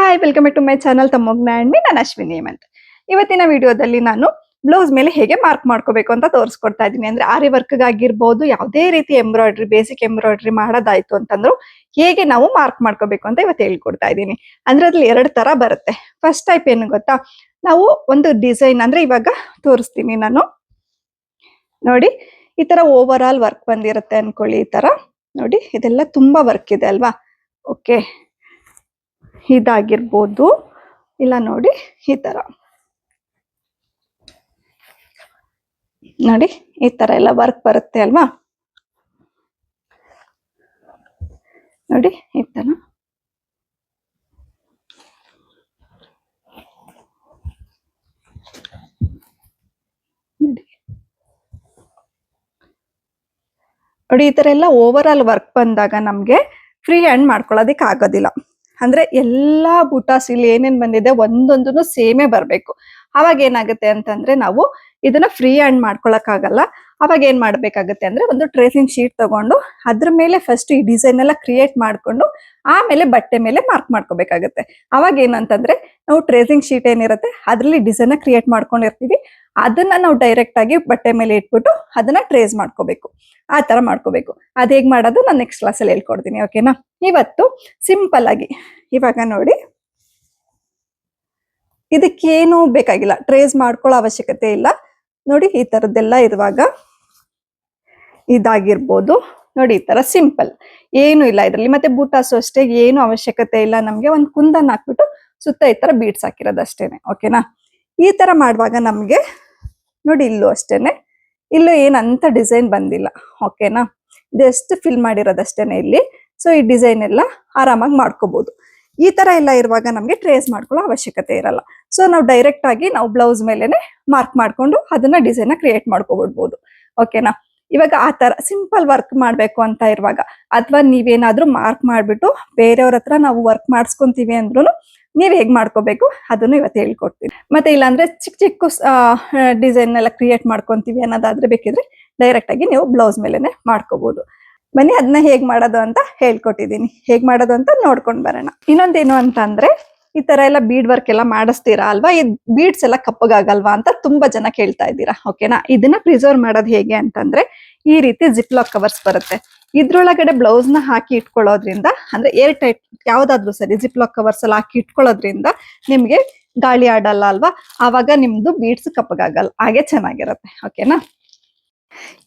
Hi welcome to my channel ತಮ್ಮಗ್ನ and ನಾನು ಅಶ್ವಿನಿ ಹೇಮಂತ್. ಇವತ್ತಿನ ವಿಡಿಯೋದಲ್ಲಿ ನಾನು ಬ್ಲೌಸ್ ಮೇಲೆ ಹೇಗೆ ಮಾರ್ಕ್ ಮಾಡ್ಕೋಬೇಕು ಅಂತ ತೋರಿಸ್ಕೊಡ್ತಾ ಇದ್ದೀನಿ. ಅಂದ್ರೆ ಆರಿ ವರ್ಕ್ ಆಗಿರ್ಬೋದು ಯಾವುದೇ ರೀತಿ ಎಂಬ್ರಾಯ್ಡ್ರಿ ಬೇಸಿಕ್ ಎಂಬ್ರಾಯ್ಡ್ರಿ ಮಾಡೋದಾಯ್ತು ಅಂತಂದ್ರು ಹೇಗೆ ನಾವು ಮಾರ್ಕ್ ಮಾಡ್ಕೋಬೇಕು ಅಂತ ಇವತ್ತು ಹೇಳ್ಕೊಡ್ತಾ ಇದ್ದೀನಿ. ಅಂದ್ರೆ ಅದ್ರಲ್ಲಿ ಎರಡು ತರ ಬರುತ್ತೆ. ಫಸ್ಟ್ ಟೈಪ್ ಏನು ಗೊತ್ತಾ? ನಾವು ಒಂದು ಡಿಸೈನ್ ಅಂದ್ರೆ ಇವಾಗ ತೋರಿಸ್ತೀನಿ ನಾನು. ನೋಡಿ, ಈ ತರ ಓವರ್ ಆಲ್ ವರ್ಕ್ ಬಂದಿರುತ್ತೆ ಅನ್ಕೊಳ್ಳಿ ಈ ತರ. ನೋಡಿ, ಇದೆಲ್ಲ ತುಂಬಾ ವರ್ಕ್ ಇದೆ ಅಲ್ವಾ? ಓಕೆ ಇದಾಗಿರ್ಬೋದು. ಇಲ್ಲ ನೋಡಿ, ಈ ಥರ ನೋಡಿ, ಈ ಥರ ಎಲ್ಲ ವರ್ಕ್ ಬರುತ್ತೆ ಅಲ್ವಾ? ನೋಡಿ, ಈ ಥರ ನೋಡಿ, ಈ ಥರ ಎಲ್ಲ ಓವರ್ ಆಲ್ ವರ್ಕ್ ಬಂದಾಗ ನಮಗೆ ಫ್ರೀ ಹ್ಯಾಂಡ್ ಮಾಡ್ಕೊಳ್ಳೋದಕ್ಕೆ ಆಗೋದಿಲ್ಲ ಅಂದ್ರೆ ಎಲ್ಲಾ ಬುಟಾಸ್ ಇಲ್ಲಿ ಏನೇನ್ ಬಂದಿದೆ ಒಂದೊಂದು ಸೇಮೇ ಬರ್ಬೇಕು. ಅವಾಗ ಏನಾಗುತ್ತೆ ಅಂತಂದ್ರೆ ನಾವು ಇದನ್ನ ಫ್ರೀ ಹ್ಯಾಂಡ್ ಮಾಡ್ಕೊಳಕ್ ಆಗಲ್ಲ. ಅವಾಗ ಏನ್ ಮಾಡ್ಬೇಕಾಗತ್ತೆ ಅಂದ್ರೆ ಒಂದು ಟ್ರೇಸಿಂಗ್ ಶೀಟ್ ತಗೊಂಡು ಅದ್ರ ಮೇಲೆ ಫಸ್ಟ್ ಈ ಡಿಸೈನ್ ಎಲ್ಲ ಕ್ರಿಯೇಟ್ ಮಾಡ್ಕೊಂಡು ಆಮೇಲೆ ಬಟ್ಟೆ ಮೇಲೆ ಮಾರ್ಕ್ ಮಾಡ್ಕೋಬೇಕಾಗತ್ತೆ. ಅವಾಗ ಏನಂತಂದ್ರೆ ನಾವು ಟ್ರೇಸಿಂಗ್ ಶೀಟ್ ಏನಿರುತ್ತೆ ಅದ್ರಲ್ಲಿ ಡಿಸೈನ್ ಕ್ರಿಯೇಟ್ ಮಾಡ್ಕೊಂಡಿರ್ತೀವಿ. ಅದನ್ನ ನಾವು ಡೈರೆಕ್ಟ್ ಆಗಿ ಬಟ್ಟೆ ಮೇಲೆ ಇಟ್ಬಿಟ್ಟು ಅದನ್ನ ಟ್ರೇಸ್ ಮಾಡ್ಕೋಬೇಕು. ಆ ತರ ಮಾಡ್ಕೋಬೇಕು. ಅದ್ ಹೇಗ್ ಮಾಡೋದು ನಾನು ನೆಕ್ಸ್ಟ್ ಕ್ಲಾಸಲ್ಲಿ ಹೇಳ್ಕೊಡ್ತೀನಿ ಓಕೆನಾ ಇವತ್ತು ಸಿಂಪಲ್ ಆಗಿ ಇವಾಗ ನೋಡಿ. ಇದಕ್ಕೇನು ಬೇಕಾಗಿಲ್ಲ. ಟ್ರೇಸ್ ಮಾಡ್ಕೊಳ್ಳೋ ಅವಶ್ಯಕತೆ ಇಲ್ಲ. ನೋಡಿ ಈ ಥರದ್ದೆಲ್ಲ ಇರುವಾಗ ಇದಾಗಿರ್ಬೋದು. ನೋಡಿ ಈ ಥರ ಸಿಂಪಲ್. ಏನು ಇಲ್ಲ ಇದರಲ್ಲಿ. ಮತ್ತೆ ಬೂಟಾಸು ಅಷ್ಟೇ, ಏನು ಅವಶ್ಯಕತೆ ಇಲ್ಲ ನಮಗೆ. ಒಂದು ಕುಂದನ್ ಹಾಕ್ಬಿಟ್ಟು ಸುತ್ತ ಈ ಥರ ಬೀಡ್ಸ್ ಹಾಕಿರೋದು ಅಷ್ಟೇನೆ. ಓಕೆನಾ ಈ ಥರ ಮಾಡುವಾಗ ನಮಗೆ ನೋಡಿ ಇಲ್ಲೂ ಅಷ್ಟೇನೆ. ಇಲ್ಲೂ ಏನಂತ ಡಿಸೈನ್ ಬಂದಿಲ್ಲ. ಓಕೆನಾ ಜಸ್ಟ್ ಫಿಲ್ ಮಾಡಿರೋದಷ್ಟೇನೆ ಇಲ್ಲಿ. ಸೊ ಈ ಡಿಸೈನ್ ಎಲ್ಲ ಆರಾಮಾಗಿ ಮಾಡ್ಕೋಬಹುದು ಈ ತರ ಎಲ್ಲ ಇರುವಾಗ ನಮಗೆ ಟ್ರೇಸ್ ಮಾಡ್ಕೊಳ್ಳೋ ಅವಶ್ಯಕತೆ ಇರಲ್ಲ. ಸೊ ನಾವು ಡೈರೆಕ್ಟ್ ಆಗಿ ನಾವು ಬ್ಲೌಸ್ ಮೇಲೆನೆ ಮಾರ್ಕ್ ಮಾಡ್ಕೊಂಡು ಅದನ್ನ ಡಿಸೈನ್ ಕ್ರಿಯೇಟ್ ಮಾಡ್ಕೊಬಿಡ್ಬೋದು. ಓಕೆನಾ ಇವಾಗ ಆ ತರ ಸಿಂಪಲ್ ವರ್ಕ್ ಮಾಡ್ಬೇಕು ಅಂತ ಇರುವಾಗ ಅಥವಾ ನೀವೇನಾದ್ರೂ ಮಾರ್ಕ್ ಮಾಡ್ಬಿಟ್ಟು ಬೇರೆಯವ್ರ ಹತ್ರ ನಾವು ವರ್ಕ್ ಮಾಡಿಸ್ಕೊಂತೀವಿ ಅಂದ್ರೂ ನೀವು ಹೇಗ್ ಮಾಡ್ಕೋಬೇಕು? ಅದನ್ನು ಇವತ್ತು ಹೇಳ್ಕೊಡ್ತೀನಿ. ಮತ್ತೆ ಇಲ್ಲಾಂದ್ರೆ ಚಿಕ್ಕ ಚಿಕ್ಕ ಡಿಸೈನ್ ಎಲ್ಲ ಕ್ರಿಯೇಟ್ ಮಾಡ್ಕೊಂತೀವಿ ಅನ್ನೋದಾದ್ರೆ ಬೇಕಿದ್ರೆ ಡೈರೆಕ್ಟ್ ಆಗಿ ನೀವು ಬ್ಲೌಸ್ ಮೇಲೆನೆ ಮಾಡ್ಕೋಬಹುದು ಬನ್ನಿ ಅದನ್ನ ಹೇಗ್ ಮಾಡೋದು ಅಂತ ಹೇಳ್ಕೊಟ್ಟಿದ್ದೀನಿ. ಹೇಗ್ ಮಾಡೋದು ಅಂತ ನೋಡ್ಕೊಂಡ್ ಬರೋಣ. ಇನ್ನೊಂದೇನು ಅಂತ ಅಂದ್ರೆ ಈ ತರ ಎಲ್ಲ ಬೀಡ್ ವರ್ಕ್ ಎಲ್ಲ ಮಾಡಿಸ್ತೀರಾ ಅಲ್ವಾ? ಈ ಬೀಡ್ಸ್ ಎಲ್ಲ ಕಪ್ಪಗಾಗಲ್ವಾ ಅಂತ ತುಂಬಾ ಜನ ಕೇಳ್ತಾ ಇದ್ದೀರಾ ಓಕೆನಾ ಇದನ್ನ ಪ್ರಿಸರ್ವ್ ಮಾಡೋದು ಹೇಗೆ ಅಂತಂದ್ರೆ, ಈ ರೀತಿ ಜಿಪ್ ಲಾಕ್ ಕವರ್ಸ್ ಬರುತ್ತೆ. ಇದ್ರೊಳಗಡೆ ಬ್ಲೌಸ್ನ ಹಾಕಿ ಇಟ್ಕೊಳ್ಳೋದ್ರಿಂದ, ಅಂದ್ರೆ ಏರ್ ಟೈಟ್ ಯಾವ್ದಾದ್ರು ಸರಿ ಜಿಪ್ ಲಾಕ್ ಕವರ್ಸ್ ಎಲ್ಲ ಹಾಕಿ ಇಟ್ಕೊಳ್ಳೋದ್ರಿಂದ ನಿಮ್ಗೆ ಗಾಳಿ ಆಡಲ್ಲ ಅಲ್ವಾ? ಆವಾಗ ನಿಮ್ದು ಬೀಡ್ಸ್ ಕಪ್ಪಗಾಗಲ್ಲ ಹಾಗೆ ಚೆನ್ನಾಗಿರುತ್ತೆ ಓಕೆನಾ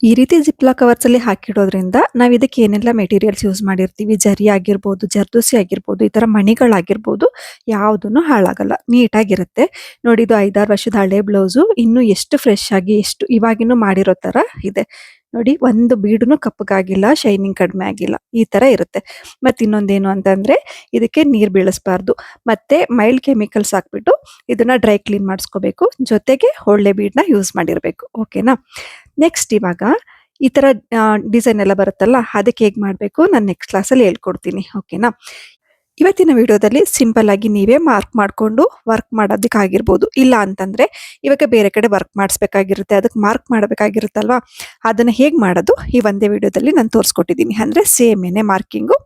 ಈ ರೀತಿ ಜಿಪ್ಲಾ ಕವರ್ಸಲ್ಲಿ ಹಾಕಿಡೋದ್ರಿಂದ ನಾವು ಇದಕ್ಕೆ ಏನೆಲ್ಲ ಮೆಟೀರಿಯಲ್ಸ್ ಯೂಸ್ ಮಾಡಿರ್ತೀವಿ? ಜರಿ ಆಗಿರ್ಬೋದು, ಜರ್ದೋಸಿ ಆಗಿರ್ಬೋದು, ಈ ಥರ ಮಣಿಗಳಾಗಿರ್ಬೋದು ಯಾವುದನ್ನು ಹಾಳಾಗಲ್ಲ. ನೀಟಾಗಿರುತ್ತೆ. ನೋಡಿ, ಇದು ಐದಾರು ವರ್ಷದ ಹಳೆ ಬ್ಲೌಸು ಇನ್ನು ಎಷ್ಟು ಫ್ರೆಶ್ ಆಗಿ, ಎಷ್ಟು ಇವಾಗಿನೂ ಮಾಡಿರೋ ತರ ಇದೆ. ನೋಡಿ, ಒಂದು ಬೀಡುನು ಕಪ್ಪಗಾಗಿಲ್ಲ ಶೈನಿಂಗ್ ಕಡಿಮೆ ಆಗಿಲ್ಲ. ಈ ತರ ಇರುತ್ತೆ. ಮತ್ತೆ ಇನ್ನೊಂದೇನು ಅಂತಂದರೆ, ಇದಕ್ಕೆ ನೀರ್ ಬೀಳಿಸ್ಬಾರ್ದು. ಮತ್ತೆ ಮೈಲ್ಡ್ ಕೆಮಿಕಲ್ಸ್ ಹಾಕ್ಬಿಟ್ಟು ಇದನ್ನ ಡ್ರೈ ಕ್ಲೀನ್ ಮಾಡಿಸ್ಕೋಬೇಕು. ಜೊತೆಗೆ ಒಳ್ಳೆ ಬೀಡನ್ನ ಯೂಸ್ ಮಾಡಿರ್ಬೇಕು. ಓಕೆನಾ ನೆಕ್ಸ್ಟ್ ಇವಾಗ ಈ ಥರ ಡಿಸೈನ್ ಎಲ್ಲ ಬರುತ್ತಲ್ಲ, ಅದಕ್ಕೆ ಹೇಗೆ ಮಾಡಬೇಕು ನಾನು ನೆಕ್ಸ್ಟ್ ಕ್ಲಾಸಲ್ಲಿ ಹೇಳ್ಕೊಡ್ತೀನಿ ಓಕೆನಾ ಇವತ್ತಿನ ವಿಡಿಯೋದಲ್ಲಿ ಸಿಂಪಲ್ ಆಗಿ ನೀವೇ ಮಾರ್ಕ್ ಮಾಡಿಕೊಂಡು ವರ್ಕ್ ಮಾಡೋದಕ್ಕಾಗಿರ್ಬೋದು ಇಲ್ಲ ಅಂತಂದರೆ ಇವಾಗ ಬೇರೆ ಕಡೆ ವರ್ಕ್ ಮಾಡಿಸ್ಬೇಕಾಗಿರುತ್ತೆ, ಅದಕ್ಕೆ ಮಾರ್ಕ್ ಮಾಡಬೇಕಾಗಿರುತ್ತಲ್ವಾ? ಅದನ್ನು ಹೇಗೆ ಮಾಡೋದು? ಈ ಒಂದೇ ವಿಡಿಯೋದಲ್ಲಿ ನಾನು ತೋರಿಸ್ಕೊಟ್ಟಿದ್ದೀನಿ. ಅಂದರೆ ಸೇಮ್ ಏನೇ ಮಾರ್ಕಿಂಗು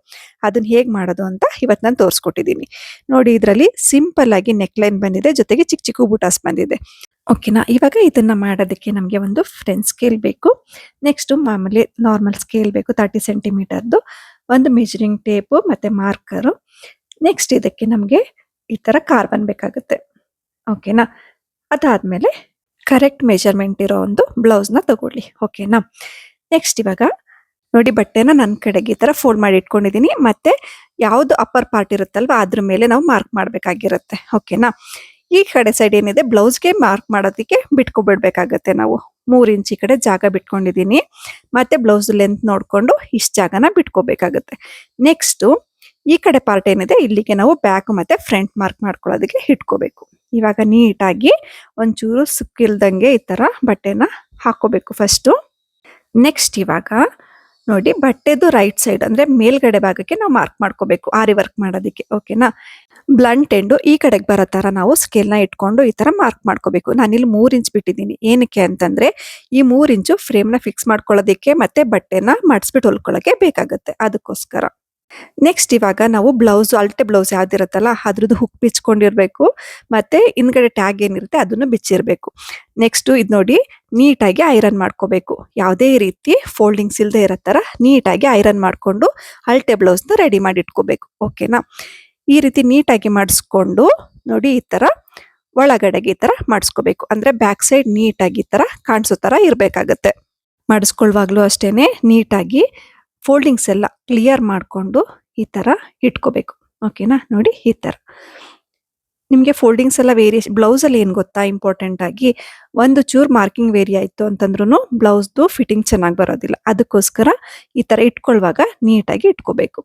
ಅದನ್ನು ಹೇಗೆ ಮಾಡೋದು ಅಂತ ಇವತ್ತು ನಾನು ತೋರಿಸ್ಕೊಟ್ಟಿದ್ದೀನಿ. ನೋಡಿ, ಇದರಲ್ಲಿ ಸಿಂಪಲ್ ಆಗಿ ನೆಕ್ಲೈನ್ ಬಂದಿದೆ, ಜೊತೆಗೆ ಚಿಕ್ಕ ಚಿಕ್ಕ ಬೂಟಾಸ್ ಬಂದಿದೆ. ಓಕೆನಾ ಇವಾಗ ಇದನ್ನು ಮಾಡೋದಕ್ಕೆ ನಮಗೆ ಒಂದು ಫ್ರೆಂಡ್ ಸ್ಕೇಲ್ ಬೇಕು. ನೆಕ್ಸ್ಟು ಮಾಮೂಲಿ ನಾರ್ಮಲ್ ಸ್ಕೇಲ್ ಬೇಕು ತರ್ಟಿ ಸೆಂಟಿಮೀಟರ್ದು ಒಂದು ಮೆಜರಿಂಗ್ ಟೇಪು ಮತ್ತು ಮಾರ್ಕರು ನೆಕ್ಸ್ಟ್ ಇದಕ್ಕೆ ನಮಗೆ ಈ ಥರ ಕಾರ್ಬನ್ ಬೇಕಾಗುತ್ತೆ. ಓಕೆನಾ ಅದಾದಮೇಲೆ ಕರೆಕ್ಟ್ ಮೆಜರ್ಮೆಂಟ್ ಇರೋ ಒಂದು ಬ್ಲೌಸ್ನ ತಗೊಳ್ಳಿ. ಓಕೆನಾ ನೆಕ್ಸ್ಟ್ ಇವಾಗ ನೋಡಿ ಬಟ್ಟೆನ ನನ್ನ ಕಡೆಗೆ ಈ ಥರ ಫೋಲ್ಡ್ ಮಾಡಿ ಇಟ್ಕೊಂಡಿದ್ದೀನಿ ಮತ್ತು ಯಾವುದು ಅಪ್ಪರ್ ಪಾರ್ಟ್ ಇರುತ್ತಲ್ವ ಅದ್ರ ಮೇಲೆ ನಾವು ಮಾರ್ಕ್ ಮಾಡಬೇಕಾಗಿರುತ್ತೆ. ಓಕೆನಾ ಈ ಕಡೆ ಸೈಡ್ ಏನಿದೆ ಬ್ಲೌಸ್ಗೆ ಮಾರ್ಕ್ ಮಾಡೋದಕ್ಕೆ ಬಿಟ್ಕೊಬಿಡ್ಬೇಕಾಗತ್ತೆ ನಾವು. ಮೂರು ಇಂಚ್ ಈ ಕಡೆ ಜಾಗ ಬಿಟ್ಕೊಂಡಿದ್ದೀನಿ ಮತ್ತೆ ಬ್ಲೌಸ್ ಲೆಂತ್ ನೋಡಿಕೊಂಡು ಇಷ್ಟು ಜಾಗನ ಬಿಟ್ಕೋಬೇಕಾಗತ್ತೆ. ನೆಕ್ಸ್ಟು ಈ ಕಡೆ ಪಾರ್ಟ್ ಏನಿದೆ, ಇಲ್ಲಿಗೆ ನಾವು ಬ್ಯಾಕ್ ಮತ್ತೆ ಫ್ರಂಟ್ ಮಾರ್ಕ್ ಮಾಡ್ಕೊಳ್ಳೋದಕ್ಕೆ ಇಟ್ಕೋಬೇಕು. ಇವಾಗ ನೀಟಾಗಿ ಒಂಚೂರು ಸುಕ್ಕಿಲ್ದಂಗೆ ಈ ಥರ ಬಟ್ಟೆನ ಹಾಕೋಬೇಕು ಫಸ್ಟು ನೆಕ್ಸ್ಟ್ ಇವಾಗ ನೋಡಿ, ಬಟ್ಟೆದು ರೈಟ್ ಸೈಡ್ ಅಂದ್ರೆ ಮೇಲ್ಗಡೆ ಭಾಗಕ್ಕೆ ನಾವು ಮಾರ್ಕ್ ಮಾಡ್ಕೋಬೇಕು, ಆರಿ ವರ್ಕ್ ಮಾಡೋದಕ್ಕೆ ಓಕೆನಾ ಬ್ಲಂಟ್ ಎಂಡು ಈ ಕಡೆಗೆ ಬರೋ ತರ ನಾವು ಸ್ಕೇಲ್ನ ಇಟ್ಕೊಂಡು ಈ ತರ ಮಾರ್ಕ್ ಮಾಡ್ಕೋಬೇಕು. ನಾನಿಲ್ಲಿ ಮೂರು ಇಂಚ್ ಬಿಟ್ಟಿದ್ದೀನಿ. ಏನಕ್ಕೆ ಅಂತಂದ್ರೆ, ಈ ಮೂರು ಇಂಚು ಫ್ರೇಮ್ನ ಫಿಕ್ಸ್ ಮಾಡ್ಕೊಳ್ಳೋದಕ್ಕೆ ಮತ್ತೆ ಬಟ್ಟೆನ ಮಾಡಿಸ್ಬಿಟ್ಟು ಹೊಲ್ಕೊಳ್ಳೋಕೆ ಬೇಕಾಗುತ್ತೆ. ಅದಕ್ಕೋಸ್ಕರ. ನೆಕ್ಸ್ಟ್ ಇವಾಗ ನಾವು ಬ್ಲೌಸ್ ಅಲ್ಟೆ ಬ್ಲೌಸ್ ಯಾವ್ದಿರುತ್ತಲ್ಲ ಅದ್ರದ್ದು ಹುಕ್ ಬಿಚ್ಕೊಂಡಿರ್ಬೇಕು. ಮತ್ತೆ ಹಿಂದ್ಗಡೆ ಟ್ಯಾಗ್ ಏನಿರುತ್ತೆ, ಅದನ್ನು ಬಿಚ್ಚಿರಬೇಕು. ನೆಕ್ಸ್ಟ್ ಇದು ನೋಡಿ, ನೀಟಾಗಿ ಐರನ್ ಮಾಡ್ಕೋಬೇಕು. ಯಾವುದೇ ರೀತಿ ಫೋಲ್ಡಿಂಗ್ಸ್ ಇಲ್ಲದೆ ಇರೋ ಥರ ನೀಟಾಗಿ ಐರನ್ ಮಾಡಿಕೊಂಡು ಅಲ್ಟೆ ಬ್ಲೌಸ್ನ ರೆಡಿ ಮಾಡಿ ಇಟ್ಕೋಬೇಕು. ಓಕೆನಾ ಈ ರೀತಿ ನೀಟಾಗಿ ಮಾಡಿಸ್ಕೊಂಡು ನೋಡಿ, ಈ ಥರ ಒಳಗಡೆಗೆ ಈ ಥರ ಮಾಡಿಸ್ಕೋಬೇಕು. ಅಂದರೆ ಬ್ಯಾಕ್ ಸೈಡ್ ನೀಟಾಗಿ ಈ ಥರ ಕಾಣಿಸೋ ಥರ ಇರಬೇಕಾಗತ್ತೆ. ಮಾಡಿಸ್ಕೊಳ್ಳುವಾಗಲೂ ಅಷ್ಟೇನೆ ನೀಟಾಗಿ ಫೋಲ್ಡಿಂಗ್ಸ್ ಎಲ್ಲ ಕ್ಲಿಯರ್ ಮಾಡಿಕೊಂಡು ಈ ಥರ ಇಟ್ಕೋಬೇಕು. ಓಕೆನಾ ನೋಡಿ ಈ ಥರ ನಿಮಗೆ ಫೋಲ್ಡಿಂಗ್ಸ್ ಎಲ್ಲ ವೇರಿಯೇಷನ್ ಬ್ಲೌಸಲ್ಲಿ ಏನು ಗೊತ್ತಾ ಇಂಪಾರ್ಟೆಂಟ್ ಆಗಿ ಒಂದು ಚೂರು ಮಾರ್ಕಿಂಗ್ ವೇರಿ ಆಯಿತು ಅಂತಂದ್ರೂ ಬ್ಲೌಸ್ದು ಫಿಟ್ಟಿಂಗ್ ಚೆನ್ನಾಗಿ ಬರೋದಿಲ್ಲ. ಅದಕ್ಕೋಸ್ಕರ ಈ ಥರ ಇಟ್ಕೊಳ್ಳುವಾಗ ನೀಟಾಗಿ ಇಟ್ಕೋಬೇಕು.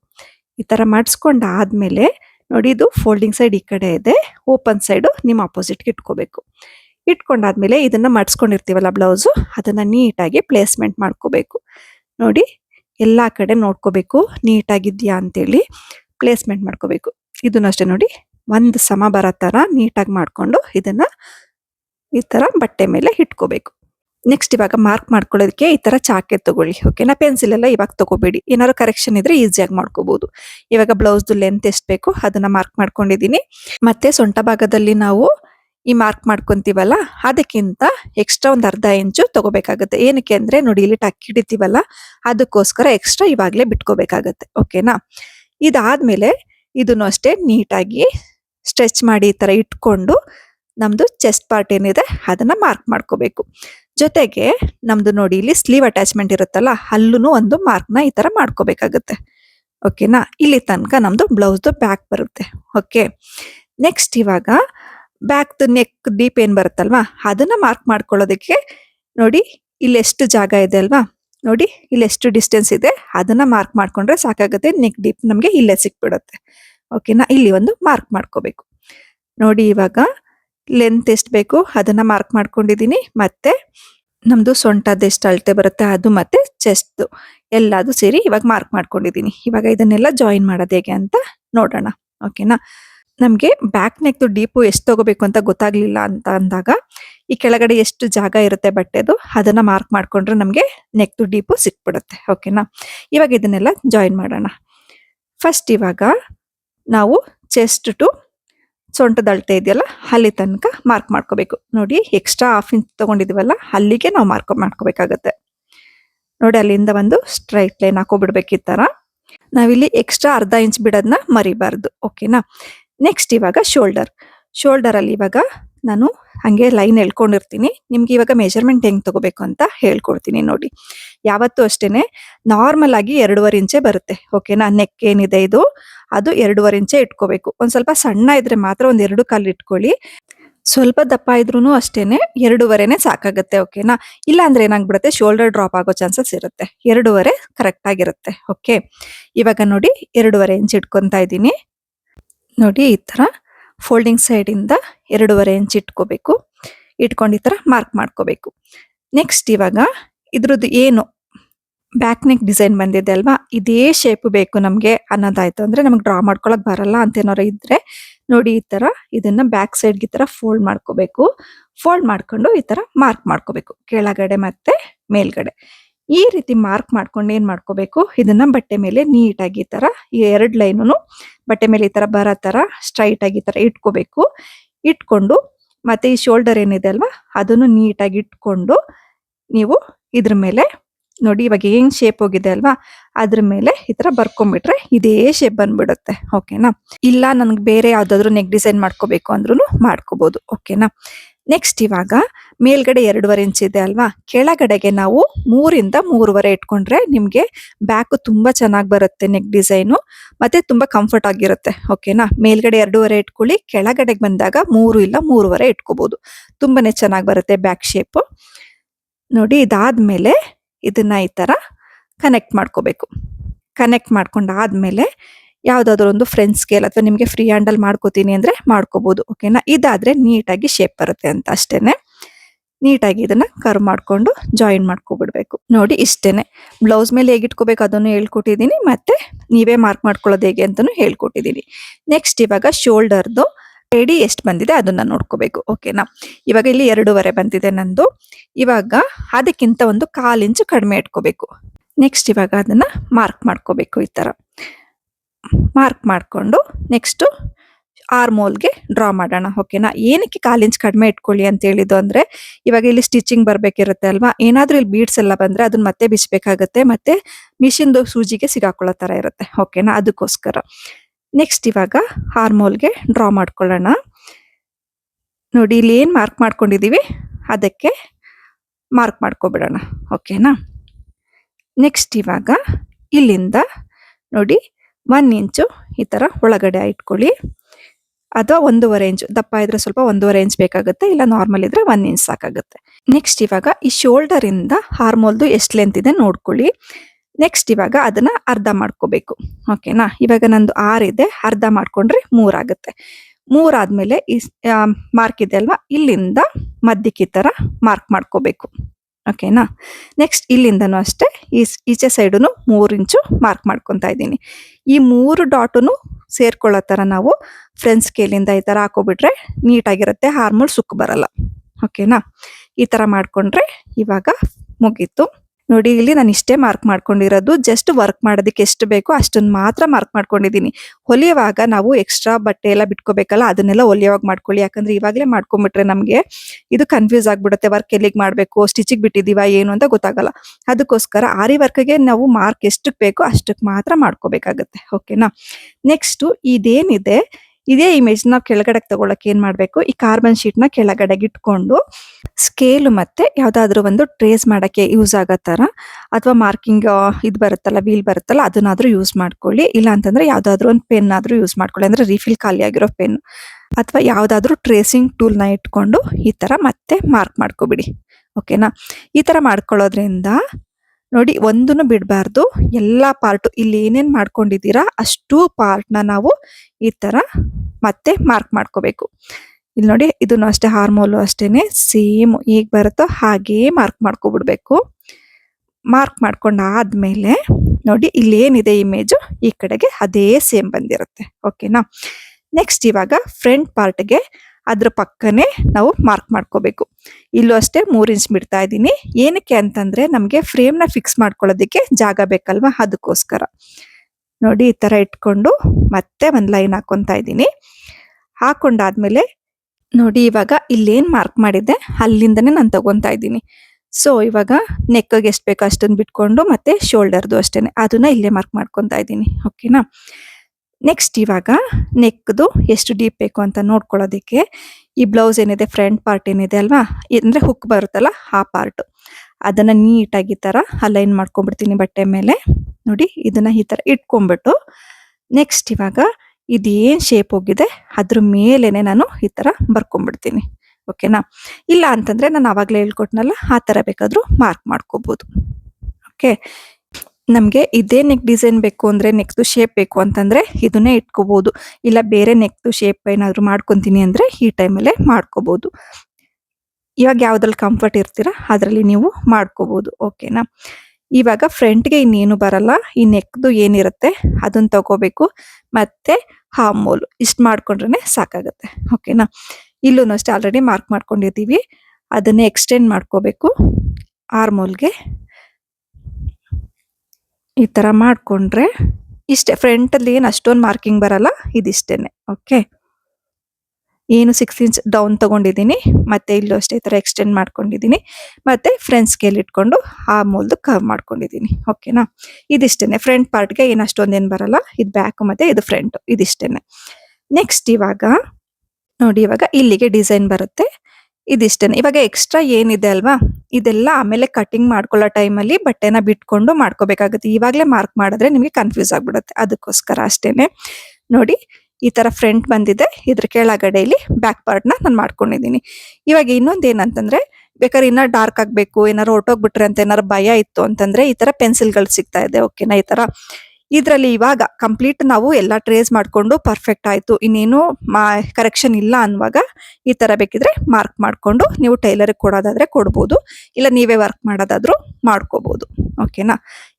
ಈ ಥರ ಮಾಡಿಸ್ಕೊಂಡಾದ್ಮೇಲೆ ನೋಡಿ ಇದು ಫೋಲ್ಡಿಂಗ್ ಸೈಡ್ ಈ ಕಡೆ ಇದೆ ಓಪನ್ ಸೈಡು ನಿಮ್ಮ ಅಪೋಸಿಟ್ಗೆ ಇಟ್ಕೋಬೇಕು. ಇಟ್ಕೊಂಡಾದ್ಮೇಲೆ ಇದನ್ನು ಮಾಡಿಸ್ಕೊಂಡಿರ್ತೀವಲ್ಲ ಬ್ಲೌಸು ಅದನ್ನು ನೀಟಾಗಿ ಪ್ಲೇಸ್ಮೆಂಟ್ ಮಾಡ್ಕೋಬೇಕು. ನೋಡಿ ಎಲ್ಲಾ ಕಡೆ ನೋಡ್ಕೋಬೇಕು, ನೀಟಾಗಿದೆಯಾ ಅಂತೇಳಿ ಪ್ಲೇಸ್ಮೆಂಟ್ ಮಾಡ್ಕೋಬೇಕು. ಇದನ್ನ ಅಷ್ಟೇ ನೋಡಿ, ಒಂದು ಸಮ ಬರೋ ಥರ ನೀಟಾಗಿ ಮಾಡಿಕೊಂಡು ಇದನ್ನು ಈ ಥರ ಬಟ್ಟೆ ಮೇಲೆ ಇಟ್ಕೋಬೇಕು. ನೆಕ್ಸ್ಟ್ ಇವಾಗ ಮಾರ್ಕ್ ಮಾಡ್ಕೊಳ್ಳೋದಕ್ಕೆ ಈ ಥರ ಚಾಕೆ ತಗೊಳ್ಳಿ ಓಕೆನಾ ಪೆನ್ಸಿಲ್ ಎಲ್ಲ ಇವಾಗ ತಗೋಬೇಡಿ. ಏನಾದ್ರು ಕರೆಕ್ಷನ್ ಇದ್ರೆ ಈಸಿಯಾಗಿ ಮಾಡ್ಕೋಬಹುದು ಇವಾಗ ಬ್ಲೌಸ್ದು ಲೆಂತ್ ಎಷ್ಟು ಬೇಕು ಅದನ್ನ ಮಾರ್ಕ್ ಮಾಡ್ಕೊಂಡಿದ್ದೀನಿ. ಮತ್ತೆ ಸೊಂಟ ಭಾಗದಲ್ಲಿ ನಾವು ಈ ಮಾರ್ಕ್ ಮಾಡ್ಕೊಂತೀವಲ್ಲ, ಅದಕ್ಕಿಂತ ಎಕ್ಸ್ಟ್ರಾ ಒಂದು ಅರ್ಧ ಇಂಚು ತಗೋಬೇಕಾಗುತ್ತೆ. ಏನಕ್ಕೆ ಅಂದ್ರೆ ನೋಡಿ ಇಲ್ಲಿ ಟಕ್ಕಿ ಹಿಡಿತೀವಲ್ಲ, ಅದಕ್ಕೋಸ್ಕರ ಎಕ್ಸ್ಟ್ರಾ ಇವಾಗಲೇ ಬಿಟ್ಕೋಬೇಕಾಗತ್ತೆ. ಓಕೆನಾ ಇದಾದ್ಮೇಲೆ ಇದನ್ನು ಅಷ್ಟೇ ನೀಟಾಗಿ ಸ್ಟ್ರೆಚ್ ಮಾಡಿ ಈ ಥರ ಇಟ್ಕೊಂಡು ನಮ್ಮದು ಚೆಸ್ಟ್ ಪಾರ್ಟ್ ಏನಿದೆ ಅದನ್ನು ಮಾರ್ಕ್ ಮಾಡ್ಕೋಬೇಕು. ಜೊತೆಗೆ ನಮ್ಮದು ನೋಡಿ ಇಲ್ಲಿ ಸ್ಲೀವ್ ಅಟ್ಯಾಚ್ಮೆಂಟ್ ಇರುತ್ತಲ್ಲ ಅಲ್ಲೂ ಒಂದು ಮಾರ್ಕ್ನ ಈ ಥರ ಮಾಡ್ಕೋಬೇಕಾಗುತ್ತೆ. ಓಕೆನಾ ಇಲ್ಲಿ ತನಕ ನಮ್ಮದು ಬ್ಲೌಸ್ದು ಬ್ಯಾಕ್ ಬರುತ್ತೆ. ಓಕೆ ನೆಕ್ಸ್ಟ್ ಇವಾಗ ಬ್ಯಾಕ್ದು ನೆಕ್ ಡೀಪ್ ಏನು ಬರುತ್ತಲ್ವಾ? ಅದನ್ನ ಮಾರ್ಕ್ ಮಾಡ್ಕೊಳ್ಳೋದಕ್ಕೆ ನೋಡಿ ಇಲ್ಲಿ ಎಷ್ಟು ಜಾಗ ಇದೆ ಅಲ್ವಾ? ನೋಡಿ ಇಲ್ಲಿ ಎಷ್ಟು ಡಿಸ್ಟೆನ್ಸ್ ಇದೆ. ಅದನ್ನ ಮಾರ್ಕ್ ಮಾಡ್ಕೊಂಡ್ರೆ ಸಾಕಾಗುತ್ತೆ. ನೆಕ್ ಡೀಪ್ ನಮಗೆ ಇಲ್ಲೇ ಸಿಕ್ಬಿಡುತ್ತೆ. ಓಕೆನಾ ಇಲ್ಲಿ ಒಂದು ಮಾರ್ಕ್ ಮಾಡ್ಕೋಬೇಕು. ನೋಡಿ ಇವಾಗ ಲೆಂತ್ ಎಷ್ಟು ಬೇಕು? ಅದನ್ನ ಮಾರ್ಕ್ ಮಾಡ್ಕೊಂಡಿದ್ದೀನಿ ಮತ್ತೆ ನಮ್ದು ಸೊಂಟದ ಎಷ್ಟು ಅಳತೆ ಬರುತ್ತೆ? ಅದು ಮತ್ತೆ ಚೆಸ್ಟ್ ಎಲ್ಲದು ಸೇರಿ ಇವಾಗ ಮಾರ್ಕ್ ಮಾಡ್ಕೊಂಡಿದ್ದೀನಿ ಇವಾಗ ಇದನ್ನೆಲ್ಲ ಜಾಯಿನ್ ಮಾಡೋದು ಹೇಗೆ ಅಂತ ನೋಡೋಣ. ಓಕೆನಾ ನಮ್ಗೆ ಬ್ಯಾಕ್ ನೆಕ್ದು ಡೀಪು ಎಷ್ಟು ತಗೋಬೇಕು ಅಂತ ಗೊತ್ತಾಗ್ಲಿಲ್ಲ ಅಂತ ಅಂದಾಗ, ಈ ಕೆಳಗಡೆ ಎಷ್ಟು ಜಾಗ ಇರುತ್ತೆ ಬಟ್ಟೆದು, ಅದನ್ನ ಮಾರ್ಕ್ ಮಾಡ್ಕೊಂಡ್ರೆ ನಮಗೆ ನೆಕ್ದು ಡೀಪು ಸಿಕ್ಬಿಡುತ್ತೆ ಓಕೆನಾ ಇವಾಗ ಇದನ್ನೆಲ್ಲ ಜಾಯಿನ್ ಮಾಡೋಣ. ಫಸ್ಟ್ ಇವಾಗ ನಾವು ಚೆಸ್ಟ್ ಟು ಸೊಂಟದ ಅಳತೆ ಇದೆಯಲ್ಲ, ಅಲ್ಲಿ ತನಕ ಮಾರ್ಕ್ ಮಾಡ್ಕೋಬೇಕು. ನೋಡಿ ಎಕ್ಸ್ಟ್ರಾ ಹಾಫ್ ಇಂಚ್ ತಗೊಂಡಿದೀವಲ್ಲ, ಅಲ್ಲಿಗೆ ನಾವು ಮಾರ್ಕ್ ಮಾಡ್ಕೋಬೇಕಾಗತ್ತೆ. ನೋಡಿ, ಅಲ್ಲಿಂದ ಒಂದು ಸ್ಟ್ರೈಟ್ ಲೈನ್ ಹಾಕೋಬಿಡ್ಬೇಕು ಈ ತರ ನಾವಿಲ್ಲಿ ಎಕ್ಸ್ಟ್ರಾ ಅರ್ಧ ಇಂಚ್ ಬಿಡೋದನ್ನ ಮರಿಬಾರ್ದು ಓಕೆನಾ ನೆಕ್ಸ್ಟ್ ಇವಾಗ ಶೋಲ್ಡರ್ ಶೋಲ್ಡರಲ್ಲಿ ಇವಾಗ ನಾನು ಹಂಗೆ ಲೈನ್ ಎಳ್ಕೊಂಡಿರ್ತೀನಿ. ನಿಮ್ಗೆ ಇವಾಗ ಮೆಜರ್ಮೆಂಟ್ ಹೆಂಗ್ ತಗೋಬೇಕು ಅಂತ ಹೇಳ್ಕೊಡ್ತೀನಿ ನೋಡಿ. ಯಾವತ್ತೂ ಅಷ್ಟೇನೆ ನಾರ್ಮಲ್ ಆಗಿ ಎರಡೂವರೆ ಇಂಚೆ ಬರುತ್ತೆ. ಓಕೆನಾ ನೆಕ್ ಏನಿದೆ ಇದು, ಅದು ಎರಡೂವರೆ ಇಂಚೆ ಇಟ್ಕೋಬೇಕು. ಒಂದು ಸ್ವಲ್ಪ ಸಣ್ಣ ಇದ್ರೆ ಮಾತ್ರ ಒಂದ್ ಎರಡು ಕಾಲು ಇಟ್ಕೊಳ್ಳಿ. ಸ್ವಲ್ಪ ದಪ್ಪ ಇದ್ರೂ ಅಷ್ಟೇನೆ ಎರಡೂವರೆನೆ ಸಾಕಾಗುತ್ತೆ ಓಕೆನಾ ಇಲ್ಲ ಅಂದ್ರೆ ಏನಾಗ್ಬಿಡುತ್ತೆ ಶೋಲ್ಡರ್ ಡ್ರಾಪ್ ಆಗೋ ಚಾನ್ಸಸ್ ಇರುತ್ತೆ. ಎರಡೂವರೆ ಕರೆಕ್ಟ್ ಆಗಿರುತ್ತೆ ಓಕೆ ಇವಾಗ ನೋಡಿ, ಎರಡೂವರೆ ಇಂಚ್ ಇಟ್ಕೊತಾ ಇದ್ದೀನಿ. ನೋಡಿ, ಈ ಥರ ಫೋಲ್ಡಿಂಗ್ ಸೈಡಿಂದ ಎರಡೂವರೆ ಇಂಚ್ ಇಟ್ಕೋಬೇಕು. ಇಟ್ಕೊಂಡು ಈ ಥರ ಮಾರ್ಕ್ ಮಾಡ್ಕೋಬೇಕು. ನೆಕ್ಸ್ಟ್ ಇವಾಗ ಇದ್ರದ್ದು ಏನು? ಬ್ಯಾಕ್ ನೆಕ್ ಡಿಸೈನ್ ಬಂದಿದೆ ಅಲ್ವಾ? ಇದೇ ಶೇಪ್ ಬೇಕು ನಮಗೆ ಅನ್ನೋದಾಯ್ತು ಅಂದರೆ ನಮ್ಗೆ ಡ್ರಾ ಮಾಡ್ಕೊಳಕ್ ಬರಲ್ಲ ಅಂತ ಏನಾರು ಇದ್ರೆ ನೋಡಿ, ಈ ಥರ ಇದನ್ನ ಬ್ಯಾಕ್ ಸೈಡ್ಗೆ ಈ ಥರ ಫೋಲ್ಡ್ ಮಾಡ್ಕೋಬೇಕು. ಫೋಲ್ಡ್ ಮಾಡ್ಕೊಂಡು ಈ ಥರ ಮಾರ್ಕ್ ಮಾಡ್ಕೋಬೇಕು. ಕೆಳಗಡೆ ಮತ್ತೆ ಮೇಲ್ಗಡೆ. ಈ ರೀತಿ ಮಾರ್ಕ್ ಮಾಡ್ಕೊಂಡು ಏನ್ ಮಾಡ್ಕೋಬೇಕು? ಇದನ್ನ ಬಟ್ಟೆ ಮೇಲೆ ನೀಟಾಗಿ ಈ ತರ ಈ ಎರಡ್ ಲೈನು ಬಟ್ಟೆ ಮೇಲೆ ಈ ತರ ಬರೋ ತರ ಸ್ಟ್ರೈಟ್ ಆಗಿ ಈ ತರ ಇಟ್ಕೋಬೇಕು. ಇಟ್ಕೊಂಡು ಮತ್ತೆ ಈ ಶೋಲ್ಡರ್ ಏನಿದೆ ಅಲ್ವಾ, ಅದನ್ನು ನೀಟಾಗಿ ಇಟ್ಕೊಂಡು ನೀವು ಇದ್ರ ಮೇಲೆ ನೋಡಿ, ಇವಾಗ ಏನ್ ಶೇಪ್ ಹೋಗಿದೆ ಅಲ್ವಾ? ಅದ್ರ ಮೇಲೆ ಈ ಥರ ಬರ್ಕೊಂಬಿಟ್ರೆ ಇದೇ ಶೇಪ್ ಬಂದ್ಬಿಡುತ್ತೆ. ಓಕೆನಾ ಇಲ್ಲ, ನನ್ಗೆ ಬೇರೆ ಯಾವುದಾದ್ರೂ ನೆಕ್ ಡಿಸೈನ್ ಮಾಡ್ಕೋಬೇಕು ಅಂದ್ರೂ ಮಾಡ್ಕೋಬಹುದು ಓಕೆನಾ ನೆಕ್ಸ್ಟ್ ಇವಾಗ ಮೇಲ್ಗಡೆ ಎರಡೂವರೆ ಇಂಚ್ ಇದೆ ಅಲ್ವಾ? ಕೆಳಗಡೆಗೆ ನಾವು ಮೂರಿಂದ ಮೂರುವರೆ ಇಟ್ಕೊಂಡ್ರೆ ನಿಮಗೆ ಬ್ಯಾಕ್ ತುಂಬಾ ಚೆನ್ನಾಗಿ ಬರುತ್ತೆ ನೆಕ್ ಡಿಸೈನು ಮತ್ತೆ ತುಂಬಾ ಕಂಫರ್ಟ್ ಆಗಿರುತ್ತೆ. ಓಕೆನಾ ಮೇಲ್ಗಡೆ ಎರಡೂವರೆ ಇಟ್ಕೊಳ್ಳಿ, ಕೆಳಗಡೆಗೆ ಬಂದಾಗ ಮೂರು ಇಲ್ಲ ಮೂರುವರೆ ಇಟ್ಕೋಬಹುದು ತುಂಬಾನೇ ಚೆನ್ನಾಗಿ ಬರುತ್ತೆ ಬ್ಯಾಕ್ ಶೇಪು ನೋಡಿ, ಇದಾದ್ಮೇಲೆ ಇದನ್ನ ಈ ಥರ ಕನೆಕ್ಟ್ ಮಾಡ್ಕೋಬೇಕು. ಕನೆಕ್ಟ್ ಮಾಡ್ಕೊಂಡಾದಮೇಲೆ ಯಾವುದಾದ್ರೂ ಒಂದು ಫ್ರೆಂಡ್ ಸ್ಕೇಲ್ ಅಥವಾ ನಿಮಗೆ ಫ್ರೀ ಹ್ಯಾಂಡಲ್ ಮಾಡ್ಕೋತೀನಿ ಅಂದರೆ ಮಾಡ್ಕೋಬೋದು ಓಕೆನಾ ಇದಾದರೆ ನೀಟಾಗಿ ಶೇಪ್ ಬರುತ್ತೆ ಅಂತ ಅಷ್ಟೇ ನೀಟಾಗಿ ಇದನ್ನು ಕರ್ವ್ ಮಾಡಿಕೊಂಡು ಜಾಯಿನ್ ಮಾಡ್ಕೊಬಿಡ್ಬೇಕು. ನೋಡಿ ಇಷ್ಟೇ ಬ್ಲೌಸ್ ಮೇಲೆ ಹೇಗಿಟ್ಕೋಬೇಕು ಅದನ್ನು ಹೇಳ್ಕೊಟ್ಟಿದ್ದೀನಿ, ಮತ್ತು ನೀವೇ ಮಾರ್ಕ್ ಮಾಡ್ಕೊಳ್ಳೋದು ಹೇಗೆ ಅಂತಲೂ ಹೇಳ್ಕೊಟ್ಟಿದ್ದೀನಿ. ನೆಕ್ಸ್ಟ್ ಇವಾಗ ಶೋಲ್ಡರ್ದು ರೆಡಿ ಎಷ್ಟು ಬಂದಿದೆ ಅದನ್ನ ನೋಡ್ಕೋಬೇಕು, ಓಕೆನಾ? ಇವಾಗ ಇಲ್ಲಿ ಎರಡೂವರೆ ಬಂದಿದೆ ನಂದು. ಇವಾಗ ಅದಕ್ಕಿಂತ ಒಂದು ಕಾಲು ಇಂಚು ಕಡಿಮೆ ಇಟ್ಕೋಬೇಕು. ನೆಕ್ಸ್ಟ್ ಇವಾಗ ಅದನ್ನು ಮಾರ್ಕ್ ಮಾಡ್ಕೋಬೇಕು ಈ ಥರ ಮಾರ್ಕ್ ಮಾಡಿಕೊಂಡು ನೆಕ್ಸ್ಟು ಆರ್ಮೋಲ್ಗೆ ಡ್ರಾ ಮಾಡೋಣ, ಓಕೆನಾ? ಏನಕ್ಕೆ ಕಾಲು ಇಂಚು ಕಡಿಮೆ ಇಟ್ಕೊಳ್ಳಿ ಅಂತ ಹೇಳಿದ್ದು ಅಂದರೆ, ಇವಾಗ ಇಲ್ಲಿ ಸ್ಟಿಚಿಂಗ್ ಬರಬೇಕಿರುತ್ತೆ ಅಲ್ವಾ? ಏನಾದರೂ ಇಲ್ಲಿ ಬೀಡ್ಸ್ ಎಲ್ಲ ಬಂದರೆ ಅದನ್ನ ಮತ್ತೆ ಬಿಚ್ಚಬೇಕಾಗತ್ತೆ ಮತ್ತೆ ಮಿಷಿನ್ದು ಸೂಜಿಗೆ ಸಿಗಾಕೊಳ್ಳೋ ಥರ ಇರುತ್ತೆ, ಓಕೆನಾ? ಅದಕ್ಕೋಸ್ಕರ. ನೆಕ್ಸ್ಟ್ ಇವಾಗ ಹಾರ್ಮೋಲ್ಗೆ ಡ್ರಾ ಮಾಡ್ಕೊಳ್ಳೋಣ. ನೋಡಿ, ಇಲ್ಲಿ ಏನು ಮಾರ್ಕ್ ಮಾಡ್ಕೊಂಡಿದ್ದೀವಿ ಅದಕ್ಕೆ ಮಾರ್ಕ್ ಮಾಡ್ಕೊಬಿಡೋಣ. ಓಕೆನಾ ನೆಕ್ಸ್ಟ್ ಇವಾಗ ಇಲ್ಲಿಂದ ನೋಡಿ ಒನ್ ಇಂಚು ಈ ಥರ ಒಳಗಡೆ ಇಟ್ಕೊಳ್ಳಿ. ಅಥವಾ ಒಂದೂವರೆ ಇಂಚು ದಪ್ಪ ಇದ್ರೆ ಸ್ವಲ್ಪ ಒಂದೂವರೆ ಇಂಚ್ ಬೇಕಾಗುತ್ತೆ, ಇಲ್ಲ ನಾರ್ಮಲ್ ಇದ್ರೆ ಒನ್ ಇಂಚ್ ಸಾಕಾಗುತ್ತೆ. ನೆಕ್ಸ್ಟ್ ಇವಾಗ ಈ ಶೋಲ್ಡರ್ ಇಂದ ಹಾರ್ಮೋಲ್ದು ಎಷ್ಟು ಲೆಂತ್ ಇದೆ ನೋಡ್ಕೊಳ್ಳಿ. ನೆಕ್ಸ್ಟ್ ಇವಾಗ ಅದನ್ನ ಅರ್ಧ ಮಾಡ್ಕೋಬೇಕು. ಓಕೆನಾ ಇವಾಗ ನಂದು ಆರ್ ಇದೆ. ಅರ್ಧ ಮಾಡ್ಕೊಂಡ್ರೆ ಮೂರಾಗುತ್ತೆ ಮೂರಾದ್ಮೇಲೆ ಈ ಮಾರ್ಕ್ ಇದೆ ಅಲ್ವಾ? ಇಲ್ಲಿಂದ ಮಧ್ಯಕ್ಕೆ ತರ ಮಾರ್ಕ್ ಮಾಡ್ಕೋಬೇಕು. ಓಕೆನಾ ನೆಕ್ಸ್ಟ್ ಇಲ್ಲಿಂದನೂ ಅಷ್ಟೇ, ಈ- ಈಚೆ ಸೈಡುನು ಮೂರು ಇಂಚು ಮಾರ್ಕ್ ಮಾಡ್ಕೊತಾ ಇದ್ದೀನಿ. ಈ ಮೂರು ಡಾಟುನು ಸೇರ್ಕೊಳ್ಳೋ ತರ ನಾವು ಫ್ರೆಂಡ್ ಸ್ಕೇಲಿಂದ ಈ ತರ ಹಾಕೋಬಿಟ್ರೆ ನೀಟಾಗಿರುತ್ತೆ ಹಾರ್ಮೋಲ್ ಸುಕ್ಕು ಬರಲ್ಲ. ಓಕೆನಾ ಈ ತರ ಮಾಡ್ಕೊಂಡ್ರೆ ಇವಾಗ ಮುಗೀತು. ನೋಡಿ, ಇಲ್ಲಿ ನಾನು ಇಷ್ಟೇ ಮಾರ್ಕ್ ಮಾಡ್ಕೊಂಡಿರೋದು. ಜಸ್ಟ್ ವರ್ಕ್ ಮಾಡೋದಕ್ಕೆ ಎಷ್ಟು ಬೇಕೋ ಅಷ್ಟನ್ನು ಮಾತ್ರ ಮಾರ್ಕ್ ಮಾಡ್ಕೊಂಡಿದ್ದೀನಿ. ಹೊಲಿಯುವಾಗ ನಾವು ಎಕ್ಸ್ಟ್ರಾ ಬಟ್ಟೆ ಎಲ್ಲ ಬಿಟ್ಕೋಬೇಕಲ್ಲ, ಅದನ್ನೆಲ್ಲ ಹೊಲಿಯುವಾಗ ಮಾಡ್ಕೊಳ್ಳಿ. ಯಾಕಂದ್ರೆ ಇವಾಗಲೇ ಮಾಡ್ಕೊಂಡ್ಬಿಟ್ರೆ ನಮಗೆ ಇದು ಕನ್ಫ್ಯೂಸ್ ಆಗ್ಬಿಡುತ್ತೆ. ವರ್ಕ್ ಎಲ್ಲಿಗೆ ಮಾಡಬೇಕು ಸ್ಟಿಚಿಗೆ ಬಿಟ್ಟಿದ್ದೀವ, ಏನು ಅಂತ ಗೊತ್ತಾಗಲ್ಲ. ಅದಕ್ಕೋಸ್ಕರ ಆರಿ ವರ್ಕ್ಗೆ ನಾವು ಮಾರ್ಕ್ ಎಷ್ಟಕ್ಕೆ ಬೇಕೋ ಅಷ್ಟಕ್ಕೆ ಮಾತ್ರ ಮಾಡ್ಕೋಬೇಕಾಗತ್ತೆ. ಓಕೆನಾ ನೆಕ್ಸ್ಟು ಇದೇನಿದೆ? ಇದೇ ಇಮೇಜ್ನ ಕೆಳಗಡೆಗೆ ತಗೊಳಕ್ಕೆ ಏನ್ ಮಾಡಬೇಕು? ಈ ಕಾರ್ಬನ್ ಶೀಟ್ನ ಕೆಳಗಡೆಗೆ ಇಟ್ಕೊಂಡು ಸ್ಕೇಲ್ ಮತ್ತೆ ಯಾವ್ದಾದ್ರು ಒಂದು ಟ್ರೇಸ್ ಮಾಡಕ್ಕೆ ಯೂಸ್ ಆಗೋ ತರ. ಅಥವಾ ಮಾರ್ಕಿಂಗ್ ಇದು ಬರುತ್ತಲ್ಲ ವೀಲ್ ಬರುತ್ತಲ್ಲ, ಅದನ್ನಾದ್ರೂ ಯೂಸ್ ಮಾಡ್ಕೊಳ್ಳಿ. ಇಲ್ಲ ಅಂತಂದ್ರೆ ಯಾವ್ದಾದ್ರು ಒಂದು ಪೆನ್ ಆದ್ರೂ ಯೂಸ್ ಮಾಡ್ಕೊಳ್ಳಿ. ಅಂದ್ರೆ ರೀಫಿಲ್ ಖಾಲಿ ಆಗಿರೋ ಪೆನ್ ಅಥವಾ ಯಾವ್ದಾದ್ರು ಟ್ರೇಸಿಂಗ್ ಟೂಲ್ನ ಇಟ್ಕೊಂಡು ಈ ತರ ಮತ್ತೆ ಮಾರ್ಕ್ ಮಾಡ್ಕೊಬಿಡಿ. ಓಕೆನಾ ಈ ತರ ಮಾಡ್ಕೊಳ್ಳೋದ್ರಿಂದ ನೋಡಿ ಒಂದನ್ನು ಬಿಡಬಾರ್ದು. ಎಲ್ಲ ಪಾರ್ಟು ಇಲ್ಲಿ ಏನೇನು ಮಾಡ್ಕೊಂಡಿದ್ದೀರಾ, ಅಷ್ಟು ಪಾರ್ಟ್ನ ನಾವು ಈ ಥರ ಮತ್ತೆ ಮಾರ್ಕ್ ಮಾಡ್ಕೋಬೇಕು. ಇಲ್ಲಿ ನೋಡಿ ಇದನ್ನು ಅಷ್ಟೇ ಹಾರ್ಮೋಲು ಅಷ್ಟೇ ಸೇಮ್ ಈಗ ಬರುತ್ತೋ ಹಾಗೇ ಮಾರ್ಕ್ ಮಾಡ್ಕೊಬಿಡ್ಬೇಕು. ಮಾರ್ಕ್ ಮಾಡ್ಕೊಂಡಾದ್ಮೇಲೆ ನೋಡಿ, ಇಲ್ಲಿ ಏನಿದೆ ಇಮೇಜು ಈ ಕಡೆಗೆ ಅದೇ ಸೇಮ್ ಬಂದಿರುತ್ತೆ. ಓಕೆನಾ ನೆಕ್ಸ್ಟ್ ಇವಾಗ ಫ್ರಂಟ್ ಪಾರ್ಟ್ಗೆ ಅದ್ರ ಪಕ್ಕನೆ ನಾವು ಮಾರ್ಕ್ ಮಾಡ್ಕೋಬೇಕು. ಇಲ್ಲೂ ಅಷ್ಟೇ ಮೂರು ಇಂಚ್ ಬಿಡ್ತಾ ಇದ್ದೀನಿ. ಏನಕ್ಕೆ ಅಂತಂದ್ರೆ ನಮಗೆ ಫ್ರೇಮ್ನ ಫಿಕ್ಸ್ ಮಾಡ್ಕೊಳ್ಳೋದಕ್ಕೆ ಜಾಗ ಬೇಕಲ್ವಾ ಅದಕ್ಕೋಸ್ಕರ. ನೋಡಿ, ಈ ತರ ಇಟ್ಕೊಂಡು ಮತ್ತೆ ಒಂದು ಲೈನ್ ಹಾಕೊಂತಾ ಇದ್ದೀನಿ. ಹಾಕೊಂಡಾದ್ಮೇಲೆ ನೋಡಿ, ಇವಾಗ ಇಲ್ಲೇನು ಮಾರ್ಕ್ ಮಾಡಿದ್ದೆ, ಅಲ್ಲಿಂದನೇ ನಾನು ತಗೊಂತಾ ಇದ್ದೀನಿ. ಸೊ ಇವಾಗ ನೆಕ್ಕಗೆ ಎಷ್ಟು ಬೇಕೋ ಅಷ್ಟನ್ನು ಬಿಟ್ಕೊಂಡು ಮತ್ತೆ ಶೋಲ್ಡರ್ದು ಅಷ್ಟೇನೆ. ಅದನ್ನ ಇಲ್ಲೇ ಮಾರ್ಕ್ ಮಾಡ್ಕೊತಾ ಇದ್ದೀನಿ. ಓಕೆನಾ ನೆಕ್ಸ್ಟ್ ಇವಾಗ ನೆಕ್ದು ಎಷ್ಟು ಡೀಪ್ ಬೇಕು ಅಂತ ನೋಡ್ಕೊಳ್ಳೋದಕ್ಕೆ ಈ ಬ್ಲೌಸ್ ಏನಿದೆ ಫ್ರಂಟ್ ಪಾರ್ಟ್ ಏನಿದೆ ಅಲ್ವಾ? ಅಂದರೆ ಹುಕ್ ಬರುತ್ತಲ್ಲ, ಆ ಪಾರ್ಟು ಅದನ್ನು ನೀಟಾಗಿ ತರ ಅಲೈನ್ ಮಾಡ್ಕೊಂಬಿಡ್ತೀನಿ ಬಟ್ಟೆ ಮೇಲೆ. ನೋಡಿ, ಇದನ್ನು ಈ ಥರ ಇಟ್ಕೊಂಬಿಟ್ಟು ನೆಕ್ಸ್ಟ್ ಇವಾಗ ಇದೇನು ಶೇಪ್ ಹೋಗಿದೆ, ಅದ್ರ ಮೇಲೇ ನಾನು ಈ ಥರ ಬರ್ಕೊಂಬಿಡ್ತೀನಿ ಓಕೆನಾ ಇಲ್ಲ ಅಂತಂದರೆ ನಾನು ಆವಾಗಲೇ ಹೇಳ್ಕೊಟ್ನಲ್ಲ, ಆ ಥರ ಬೇಕಾದರೂ ಮಾರ್ಕ್ ಮಾಡ್ಕೋಬೋದು. ಓಕೆ ನಮ್ಗೆ ಇದೇ ನೆಕ್ ಡಿಸೈನ್ ಬೇಕು ಅಂದರೆ ನೆಕ್ದು ಶೇಪ್ ಬೇಕು ಅಂತಂದರೆ ಇದನ್ನೇ ಇಟ್ಕೋಬೋದು. ಇಲ್ಲ ಬೇರೆ ನೆಕ್ದು ಶೇಪ್ ಏನಾದರೂ ಮಾಡ್ಕೊತೀನಿ ಅಂದರೆ ಈ ಟೈಮಲ್ಲೇ ಮಾಡ್ಕೋಬೋದು. ಇವಾಗ ಯಾವುದ್ರಲ್ಲಿ ಕಂಫರ್ಟ್ ಇರ್ತೀರಾ ಅದರಲ್ಲಿ ನೀವು ಮಾಡ್ಕೋಬೋದು ಓಕೆನಾ ಇವಾಗ ಫ್ರಂಟ್ಗೆ ಇನ್ನೇನು ಬರಲ್ಲ, ಈ ನೆಕ್ದು ಏನಿರುತ್ತೆ ಅದನ್ನು ತಗೋಬೇಕು. ಮತ್ತು ಹಾಮೋಲು ಇಷ್ಟು ಮಾಡ್ಕೊಂಡ್ರೆ ಸಾಕಾಗುತ್ತೆ ಓಕೆನಾ ಇಲ್ಲೂ ಅಷ್ಟೇ ಆಲ್ರೆಡಿ ಮಾರ್ಕ್ ಮಾಡ್ಕೊಂಡಿದ್ದೀವಿ. ಅದನ್ನೇ ಎಕ್ಸ್ಟೆಂಡ್ ಮಾಡ್ಕೋಬೇಕು. ಆರ್ಮೋಲ್ಗೆ ಈ ಥರ ಮಾಡಿಕೊಂಡ್ರೆ ಇಷ್ಟೇ ಫ್ರಂಟಲ್ಲಿ ಏನು ಅಷ್ಟೊಂದು ಮಾರ್ಕಿಂಗ್ ಬರಲ್ಲ ಇದಿಷ್ಟೇ ಓಕೆ ಏನು ಸಿಕ್ಸ್ ಇಂಚ್ ಡೌನ್ ತಗೊಂಡಿದ್ದೀನಿ, ಮತ್ತೆ ಇಲ್ಲೂ ಅಷ್ಟೇ ಈ ಥರ ಎಕ್ಸ್ಟೆಂಡ್ ಮಾಡ್ಕೊಂಡಿದ್ದೀನಿ, ಮತ್ತು ಫ್ರೆಂಡ್ ಸ್ಕೇಲ್ ಇಟ್ಕೊಂಡು ಆ ಮೂಲ್ದು ಕರ್ವ್ ಮಾಡ್ಕೊಂಡಿದ್ದೀನಿ ಓಕೆನಾ ಇದಿಷ್ಟೇ ಫ್ರಂಟ್ ಪಾರ್ಟ್ಗೆ ಏನು ಅಷ್ಟೊಂದೇನು ಬರಲ್ಲ, ಇದು ಬ್ಯಾಕ್ ಮತ್ತು ಇದು ಫ್ರಂಟು ಇದಿಷ್ಟೇ ನೆಕ್ಸ್ಟ್ ಇವಾಗ, ನೋಡಿ ಇವಾಗ ಇಲ್ಲಿಗೆ ಡಿಸೈನ್ ಬರುತ್ತೆ. ಇದಿಷ್ಟೇನೆ. ಇವಾಗ ಎಕ್ಸ್ಟ್ರಾ ಏನಿದೆ ಅಲ್ವಾ? ಇದೆಲ್ಲ ಆಮೇಲೆ ಕಟಿಂಗ್ ಮಾಡ್ಕೊಳ್ಳೋ ಟೈಮಲ್ಲಿ ಬಟ್ಟೆನ ಬಿಟ್ಕೊಂಡು ಮಾಡ್ಕೋಬೇಕಾಗುತ್ತೆ. ಇವಾಗಲೇ ಮಾರ್ಕ್ ಮಾಡಿದ್ರೆ ನಿಮಗೆ ಕನ್ಫ್ಯೂಸ್ ಆಗ್ಬಿಡುತ್ತೆ. ಅದಕ್ಕೋಸ್ಕರ ಅಷ್ಟೇನೆ. ನೋಡಿ, ಈ ಥರ ಫ್ರಂಟ್ ಬಂದಿದೆ. ಇದ್ರ ಕೆಳಗಡೆಯಲ್ಲಿ ಬ್ಯಾಕ್ ಪಾರ್ಟ್ನ ನಾನು ಮಾಡ್ಕೊಂಡಿದ್ದೀನಿ. ಇವಾಗ ಇನ್ನೊಂದು ಏನಂತಂದರೆ, ಬೇಕಾದ್ರೆ ಇನ್ನೂ ಡಾರ್ಕ್ ಆಗಬೇಕು, ಏನಾರು ಹೊರ್ಟೋಗ್ಬಿಟ್ರೆ ಅಂತ ಏನಾರು ಭಯ ಇತ್ತು ಅಂತಂದರೆ ಈ ಥರ ಪೆನ್ಸಿಲ್ಗಳು ಸಿಗ್ತಾ ಇದೆ. ಓಕೆನಾ ಈ ತರ ಇದ್ರಲ್ಲಿ ಇವಾಗ ಕಂಪ್ಲೀಟ್ ನಾವು ಎಲ್ಲ ಟ್ರೇಸ್ ಮಾಡಿಕೊಂಡು ಪರ್ಫೆಕ್ಟ್ ಆಯಿತು. ಇನ್ನೇನು ಮಾ ಕರೆಕ್ಷನ್ ಇಲ್ಲ ಅನ್ನುವಾಗ ಈ ಥರ ಬೇಕಿದ್ರೆ ಮಾರ್ಕ್ ಮಾಡಿಕೊಂಡು ನೀವು ಟೈಲರಿಗೆ ಕೊಡೋದಾದರೆ ಕೊಡ್ಬೋದು. ಇಲ್ಲ ನೀವೇ ವರ್ಕ್ ಮಾಡೋದಾದರೂ ಮಾಡ್ಕೋಬೋದು. ಓಕೆನಾ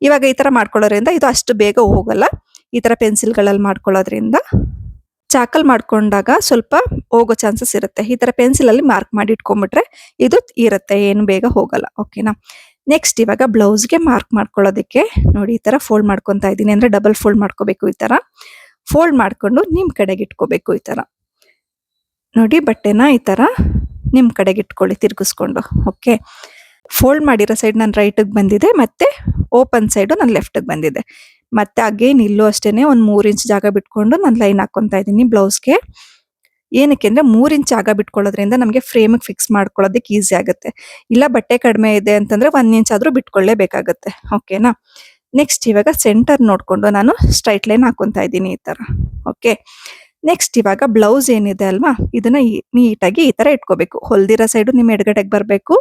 ಇವಾಗ ಈ ಥರ ಮಾಡ್ಕೊಳ್ಳೋದ್ರಿಂದ ಇದು ಅಷ್ಟು ಬೇಗ ಹೋಗಲ್ಲ. ಈ ಥರ ಪೆನ್ಸಿಲ್ಗಳಲ್ಲಿ ಮಾಡ್ಕೊಳ್ಳೋದ್ರಿಂದ ಚಾಕಲ್ ಮಾಡ್ಕೊಂಡಾಗ ಸ್ವಲ್ಪ ಹೋಗೋ ಚಾನ್ಸಸ್ ಇರುತ್ತೆ. ಈ ಥರ ಪೆನ್ಸಿಲಲ್ಲಿ ಮಾರ್ಕ್ ಮಾಡಿ ಇಟ್ಕೊಂಡ್ಬಿಟ್ರೆ ಇದು ಇರುತ್ತೆ. ಏನು ಬೇಗ ಹೋಗಲ್ಲ. ಓಕೆನಾ ನೆಕ್ಸ್ಟ್ ಇವಾಗ ಬ್ಲೌಸ್ಗೆ ಮಾರ್ಕ್ ಮಾಡ್ಕೊಳ್ಳೋದಕ್ಕೆ ನೋಡಿ ಈ ಥರ ಫೋಲ್ಡ್ ಮಾಡ್ಕೊತಾ ಇದ್ದೀನಿ. ಅಂದರೆ ಡಬಲ್ ಫೋಲ್ಡ್ ಮಾಡ್ಕೋಬೇಕು ಈ ಥರ ಫೋಲ್ಡ್ ಮಾಡಿಕೊಂಡು ನಿಮ್ಮ ಕಡೆಗೆ ಇಟ್ಕೋಬೇಕು ಈ ಥರ ನೋಡಿ ಬಟ್ಟೆನ ಈ ಥರ ನಿಮ್ಮ ಕಡೆಗೆ ಇಟ್ಕೊಳ್ಳಿ ತಿರುಗಿಸ್ಕೊಂಡು. ಓಕೆ ಫೋಲ್ಡ್ ಮಾಡಿರೋ ಸೈಡ್ ನಾನು ರೈಟಿಗೆ ಬಂದಿದೆ ಮತ್ತು ಓಪನ್ ಸೈಡು ನಾನು ಲೆಫ್ಟಿಗೆ ಬಂದಿದೆ. ಮತ್ತು ಅಗೇನ್ ಇಲ್ಲೂ ಅಷ್ಟೇನೆ ಒಂದು ಮೂರು ಇಂಚ್ ಜಾಗ ಬಿಟ್ಕೊಂಡು ನಾನು ಲೈನ್ ಹಾಕ್ಕೊತಾ ಇದ್ದೀನಿ ಬ್ಲೌಸ್ಗೆ ಏನಕ್ಕೆ ಅಂದರೆ ಮೂರು ಇಂಚ್ ಆಗ ಬಿಟ್ಕೊಳ್ಳೋದ್ರಿಂದ ನಮಗೆ ಫ್ರೇಮ್ ಫಿಕ್ಸ್ ಮಾಡ್ಕೊಳ್ಳೋದಕ್ಕೆ ಈಸಿ ಆಗುತ್ತೆ. ಇಲ್ಲ ಬಟ್ಟೆ ಕಡಿಮೆ ಇದೆ ಅಂತಂದ್ರೆ ಒನ್ ಇಂಚ್ ಆದ್ರೂ ಬಿಟ್ಕೊಳ್ಳೇಬೇಕಾಗತ್ತೆ. ಓಕೆನಾ ನೆಕ್ಸ್ಟ್ ಇವಾಗ ಸೆಂಟರ್ ನೋಡಿಕೊಂಡು ನಾನು ಸ್ಟ್ರೈಟ್ ಲೈನ್ ಹಾಕೊಂತಾ ಇದ್ದೀನಿ ಈ ತರ. ಓಕೆ ನೆಕ್ಸ್ಟ್ ಇವಾಗ ಬ್ಲೌಸ್ ಏನಿದೆ ಅಲ್ವಾ? ಇದನ್ನ ನೀಟಾಗಿ ಈ ತರ ಇಟ್ಕೋಬೇಕು. ಹೊಲ್ದಿರೋ ಸೈಡು ನಿಮ್ಮ ಎಡಗಡೆಗೆ ಬರಬೇಕು.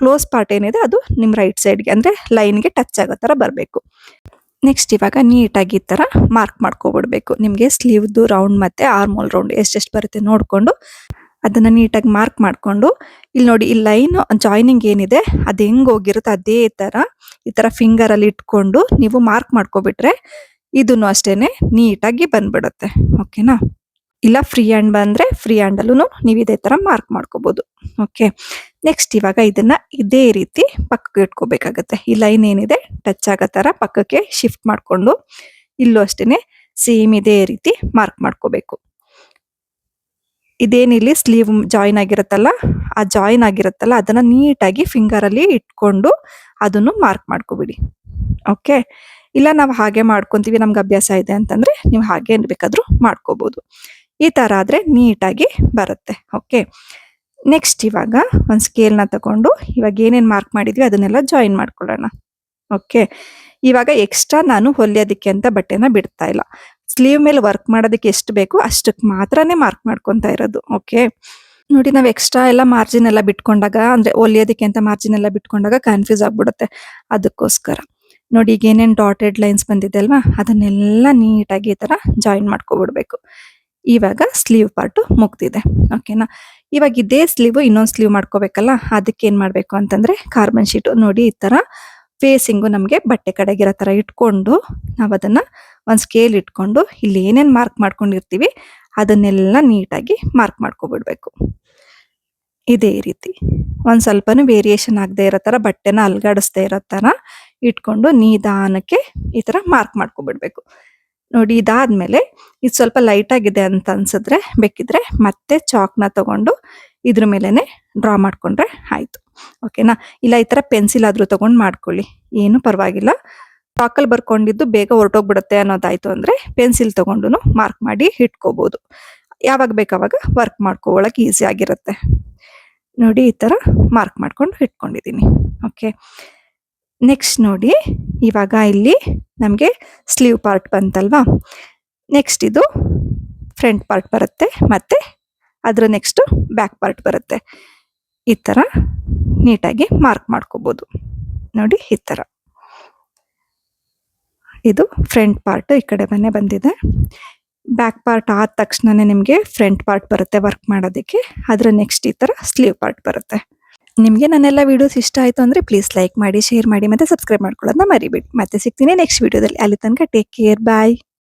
ಕ್ಲೋಸ್ ಪಾರ್ಟ್ ಏನಿದೆ ಅದು ನಿಮ್ಮ ರೈಟ್ ಸೈಡ್ಗೆ ಅಂದ್ರೆ ಲೈನ್ಗೆ ಟಚ್ ಆಗೋ ತರ ಬರಬೇಕು. ನೆಕ್ಸ್ಟ್ ಇವಾಗ ನೀಟಾಗಿ ಈ ಥರ ಮಾರ್ಕ್ ಮಾಡ್ಕೊಬಿಡ್ಬೇಕು. ನಿಮಗೆ ಸ್ಲೀವ್ದು ರೌಂಡ್ ಮತ್ತು ಆರ್ಮೋಲ್ ರೌಂಡ್ ಎಷ್ಟೆಷ್ಟು ಬರುತ್ತೆ ನೋಡಿಕೊಂಡು ಅದನ್ನು ನೀಟಾಗಿ ಮಾರ್ಕ್ ಮಾಡಿಕೊಂಡು. ಇಲ್ಲಿ ನೋಡಿ, ಈ ಲೈನ್ ಜಾಯ್ನಿಂಗ್ ಏನಿದೆ, ಅದು ಹೆಂಗೆ ಹೋಗಿರುತ್ತೆ ಅದೇ ಥರ ಈ ಥರ ಫಿಂಗರಲ್ಲಿ ಇಟ್ಕೊಂಡು ನೀವು ಮಾರ್ಕ್ ಮಾಡ್ಕೊಬಿಟ್ರೆ ಇದನ್ನು ಅಷ್ಟೇ ನೀಟಾಗಿ ಬಂದ್ಬಿಡುತ್ತೆ. ಓಕೆನಾ ಇಲ್ಲ ಫ್ರೀ ಹ್ಯಾಂಡ್ ಬಂದರೆ ಫ್ರೀ ಹ್ಯಾಂಡಲ್ಲೂ ನೀವು ಇದೇ ಥರ ಮಾರ್ಕ್ ಮಾಡ್ಕೋಬೋದು. ಓಕೆ ನೆಕ್ಸ್ಟ್ ಇವಾಗ ಇದನ್ನ ಇದೇ ರೀತಿ ಪಕ್ಕಕ್ಕೆ ಇಟ್ಕೋಬೇಕಾಗತ್ತೆ. ಈ ಲೈನ್ ಏನಿದೆ ಟಚ್ ಆಗೋ ಥರ ಪಕ್ಕಕ್ಕೆ ಶಿಫ್ಟ್ ಮಾಡಿಕೊಂಡು ಇಲ್ಲೂ ಅಷ್ಟೇ ಸೇಮ್ ಇದೇ ರೀತಿ ಮಾರ್ಕ್ ಮಾಡ್ಕೋಬೇಕು. ಇದೇನಿಲ್ಲಿ ಸ್ಲೀವ್ ಜಾಯಿನ್ ಆಗಿರುತ್ತಲ್ಲ, ಆ ಜಾಯಿನ್ ಆಗಿರುತ್ತಲ್ಲ, ಅದನ್ನು ನೀಟಾಗಿ ಫಿಂಗರಲ್ಲಿ ಇಟ್ಕೊಂಡು ಅದನ್ನು ಮಾರ್ಕ್ ಮಾಡ್ಕೋಬಿಡಿ. ಓಕೆ ಇಲ್ಲ ನಾವು ಹಾಗೆ ಮಾಡ್ಕೊತೀವಿ, ನಮ್ಗೆ ಅಭ್ಯಾಸ ಇದೆ ಅಂತಂದರೆ ನೀವು ಹಾಗೆ ಏನು ಬೇಕಾದರೂ ಮಾಡ್ಕೋಬಹುದು ಈ ಥರ ಆದರೆ ನೀಟಾಗಿ ಬರುತ್ತೆ. ಓಕೆ ನೆಕ್ಸ್ಟ್ ಇವಾಗ ಒಂದು ಸ್ಕೇಲ್ನ ತಗೊಂಡು ಇವಾಗ ಏನೇನು ಮಾರ್ಕ್ ಮಾಡಿದ್ವಿ ಅದನ್ನೆಲ್ಲ ಜಾಯಿನ್ ಮಾಡ್ಕೊಳ್ಳೋಣ. ಓಕೆ ಇವಾಗ ಎಕ್ಸ್ಟ್ರಾ ನಾನು ಹೊಲಿಯೋದಕ್ಕೆ ಅಂತ ಬಟ್ಟೆನ ಬಿಡ್ತಾ ಇಲ್ಲ. ಸ್ಲೀವ್ ಮೇಲೆ ವರ್ಕ್ ಮಾಡೋದಕ್ಕೆ ಎಷ್ಟು ಬೇಕು ಅಷ್ಟಕ್ಕೆ ಮಾತ್ರನೇ ಮಾರ್ಕ್ ಮಾಡ್ಕೊತಾ ಇರೋದು. ಓಕೆ ನೋಡಿ ನಾವು ಎಕ್ಸ್ಟ್ರಾ ಎಲ್ಲ ಮಾರ್ಜಿನ್ ಎಲ್ಲ ಬಿಟ್ಕೊಂಡಾಗ ಅಂದರೆ ಹೊಲಿಯೋದಕ್ಕೆ ಅಂತ ಮಾರ್ಜಿನ್ ಎಲ್ಲ ಬಿಟ್ಕೊಂಡಾಗ ಕನ್ಫ್ಯೂಸ್ ಆಗ್ಬಿಡುತ್ತೆ. ಅದಕ್ಕೋಸ್ಕರ. ನೋಡಿ ಈಗ ಏನೇನು ಡಾಟೆಡ್ ಲೈನ್ಸ್ ಬಂದಿದೆ ಅಲ್ವಾ? ಅದನ್ನೆಲ್ಲ ನೀಟಾಗಿ ಈ ಥರ ಜಾಯಿನ್ ಮಾಡ್ಕೊಬಿಡ್ಬೇಕು. ಇವಾಗ ಸ್ಲೀವ್ ಪಾರ್ಟ್ ಮುಗ್ದಿದೆ. ಓಕೆನಾ ಇವಾಗ ಇದೇ ಸ್ಲೀವ್ ಇನ್ನೊಂದು ಸ್ಲೀವ್ ಮಾಡ್ಕೋಬೇಕಲ್ಲ? ಅದಕ್ಕೆ ಏನು ಮಾಡಬೇಕು ಅಂತಂದ್ರೆ ಕಾರ್ಬನ್ ಶೀಟ್ ನೋಡಿ ಈ ತರ ಫೇಸಿಂಗು ನಮಗೆ ಬಟ್ಟೆ ಕಡೆಗಿರೋ ತರ ಇಟ್ಕೊಂಡು ನಾವು ಅದನ್ನ ಒಂದು ಸ್ಕೇಲ್ ಇಟ್ಕೊಂಡು ಇಲ್ಲಿ ಏನೇನ್ ಮಾರ್ಕ್ ಮಾಡ್ಕೊಂಡಿರ್ತೀವಿ ಅದನ್ನೆಲ್ಲ ನೀಟಾಗಿ ಮಾರ್ಕ್ ಮಾಡ್ಕೊಬಿಡ್ಬೇಕು. ಇದೇ ರೀತಿ. ಒಂದು ಸ್ವಲ್ಪನೂ ವೇರಿಯೇಷನ್ ಆಗದೆ ಇರೋ ತರ, ಬಟ್ಟೆನ ಅಲ್ಗಾಡಿಸ್ದೇ ಇರೋ ತರ ಇಟ್ಕೊಂಡು ನಿಧಾನಕ್ಕೆ ಈ ತರ ಮಾರ್ಕ್ ಮಾಡ್ಕೊಬಿಡ್ಬೇಕು. ನೋಡಿ, ಇದಾದ್ಮೇಲೆ ಇದು ಸ್ವಲ್ಪ ಲೈಟ್ ಆಗಿದೆ ಅಂತ ಅನ್ಸಿದ್ರೆ ಬೇಕಿದ್ರೆ ಮತ್ತೆ ಚಾಕ್ನ ತಗೊಂಡು ಇದ್ರ ಮೇಲೆನೆ ಡ್ರಾ ಮಾಡ್ಕೊಂಡ್ರೆ ಆಯ್ತು. ಓಕೆನಾ ಇಲ್ಲ, ಈ ತರ ಪೆನ್ಸಿಲ್ ಆದ್ರೂ ತಗೊಂಡು ಮಾಡ್ಕೊಳ್ಳಿ. ಏನು ಪರವಾಗಿಲ್ಲ. ಚಾಕಲ್ ಬರ್ಕೊಂಡಿದ್ದು ಬೇಗ ಹೊರಟೋಗ್ಬಿಡುತ್ತೆ ಅನ್ನೋದಾಯ್ತು ಅಂದ್ರೆ ಪೆನ್ಸಿಲ್ ತಗೊಂಡು ಮಾರ್ಕ್ ಮಾಡಿ ಇಟ್ಕೋಬೋದು. ಯಾವಾಗ ಬೇಕಾವಾಗ ವರ್ಕ್ ಮಾಡ್ಕೊಳ್ಳಕ್ ಈಸಿ ಆಗಿರುತ್ತೆ. ನೋಡಿ, ಈ ತರ ಮಾರ್ಕ್ ಮಾಡ್ಕೊಂಡು ಇಟ್ಕೊಂಡಿದ್ದೀನಿ ಓಕೆ ನೆಕ್ಸ್ಟ್ ನೋಡಿ, ಇವಾಗ ಇಲ್ಲಿ ನಮಗೆ ಸ್ಲೀವ್ ಪಾರ್ಟ್ ಬಂತಲ್ವಾ? ನೆಕ್ಸ್ಟ್ ಇದು ಫ್ರಂಟ್ ಪಾರ್ಟ್ ಬರುತ್ತೆ, ಮತ್ತು ಅದರ ನೆಕ್ಸ್ಟು ಬ್ಯಾಕ್ ಪಾರ್ಟ್ ಬರುತ್ತೆ. ಈ ಥರ ನೀಟಾಗಿ ಮಾರ್ಕ್ ಮಾಡ್ಕೋಬೋದು. ನೋಡಿ, ಈ ಥರ ಇದು ಫ್ರಂಟ್ ಪಾರ್ಟ್ ಈ ಕಡೆ ಮನೆ ಬಂದಿದೆ. ಬ್ಯಾಕ್ ಪಾರ್ಟ್ ಆದ ತಕ್ಷಣನೇ ನಿಮಗೆ ಫ್ರಂಟ್ ಪಾರ್ಟ್ ಬರುತ್ತೆ ವರ್ಕ್ ಮಾಡೋದಕ್ಕೆ. ಅದರ ನೆಕ್ಸ್ಟ್ ಈ ಥರ ಸ್ಲೀವ್ ಪಾರ್ಟ್ ಬರುತ್ತೆ. ನಿಮಗೆ ನನ್ನೆಲ್ಲ ವಿಡಿಯೋಸ್ ಇಷ್ಟ ಆಯಿತು ಅಂದರೆ ಪ್ಲೀಸ್ ಲೈಕ್ ಮಾಡಿ ಶೇರ್ ಮಾಡಿ ಮತ್ತೆ ಸಬ್ಸ್ಕ್ರೈಬ್ ಮಾಡ್ಕೊಳ್ಳೋದನ್ನ ಮರಿಬೇಡಿ. ಮತ್ತೆ ಸಿಗ್ತೀನಿ ನೆಕ್ಸ್ಟ್ ವೀಡಿಯೋದಲ್ಲಿ ಅಲ್ಲಿ ತನಕ ಟೇಕ್ ಕೇರ್ ಬಾಯ್